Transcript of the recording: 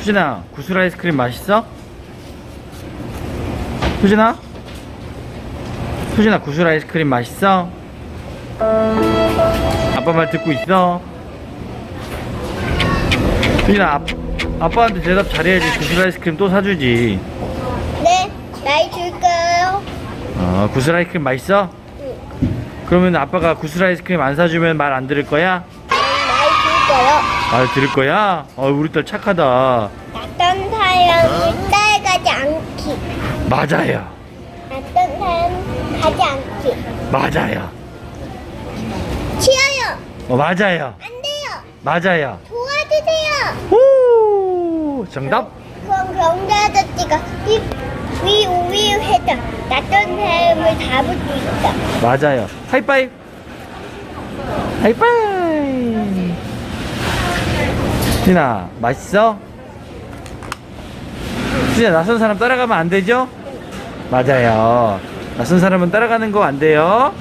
수진아 구슬 아이스크림 맛있어? 수진아? 수진아 구슬 아이스크림 맛있어? 아빠 말 듣고 있어? 수진아 아, 아빠한테 대답 잘해야지 구슬 아이스크림 또 사주지 네, 많이 줄까요? 어 구슬 아이스크림 맛있어? 그러면 아빠가 구슬 아이스크림 안 사주면 말 안 들을 거야? 줄까요? 말 들을 거야? 어 우리 딸 착하다 낯선 사람이 따라가지 않기. 맞아요 낯선 사람 가지 않기. 맞아요 치어요. 어 맞아요 안 돼요. 맞아요 도와주세요. 오 정답 그럼 경자 아저씨가 위, 위, 위 해서 낯선 사람을 잡을 수 있어. 맞아요 하이파이브 하이파이브 진아 맛있어? 진아 낯선 사람 따라가면 안 되죠? 맞아요 낯선 사람은 따라가는 거 안 돼요